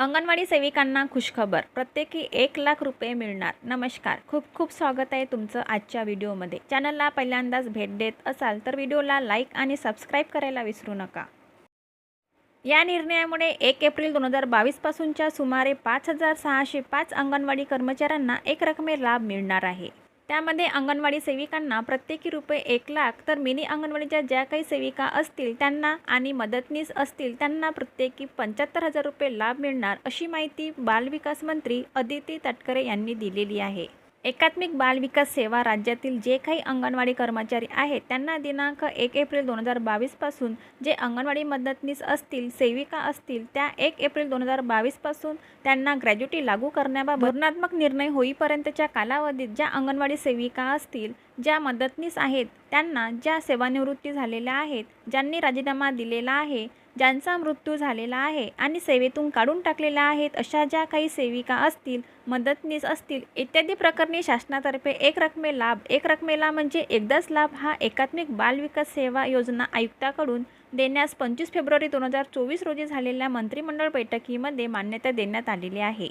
अंगणवाडी सेविकांना खुशखबर. प्रत्येकी एक लाख रुपये मिळणार. नमस्कार. खूप खूप स्वागत आहे तुमचं आजच्या व्हिडिओमध्ये. चॅनलला पहिल्यांदाच भेट देत असाल तर व्हिडिओला लाईक आणि सबस्क्राईब करायला विसरू नका. या निर्णयामुळे एक एप्रिल दोन हजार बावीसपासूनच्या सुमारे पाच हजार सहाशे पाच अंगणवाडी कर्मचाऱ्यांना एक रकमे लाभ मिळणार आहे. त्यामध्ये अंगणवाडी सेविकांना प्रत्येकी रुपये एक लाख तर मिनी अंगणवाडीच्या ज्या काही सेविका असतील त्यांना आणि मदतनीस असतील त्यांना प्रत्येकी पंच्याहत्तर हजार रुपये लाभ मिळणार अशी माहिती बालविकास मंत्री अदिती तटकरे यांनी दिलेली आहे. एकात्मिक बालविकास सेवा राज्यातील जे काही अंगणवाडी कर्मचारी आहेत त्यांना दिनांक एक एप्रिल दोन हजार बावीसपासून जे अंगणवाडी मदतनीस असतील सेविका असतील त्या एक एप्रिल दोन हजार बावीसपासून त्यांना ग्रॅज्युटी लागू करण्याबाबत धोरणात्मक निर्णय होईपर्यंतच्या कालावधीत ज्या अंगणवाडी सेविका असतील ज्या मदतनीस आहेत त्यांना ज्या सेवानिवृत्ती झालेल्या आहेत ज्यांनी राजीनामा दिलेला आहे ज्यांचा मृत्यू झालेला आहे आणि सेवेतून काढून टाकलेल्या आहेत अशा ज्या काही सेविका असतील मदतनीस असतील इत्यादी प्रकरणी शासनातर्फे एक रकमे लाभ. एक रकमेला म्हणजे एकदाच लाभ हा एकात्मिक बालविकास सेवा योजना आयुक्ताकडून देण्यास पंचवीस फेब्रुवारी दोन हजार चोवीस रोजी झालेल्या मंत्रिमंडळ बैठकीमध्ये मान्यता देण्यात आलेली आहे.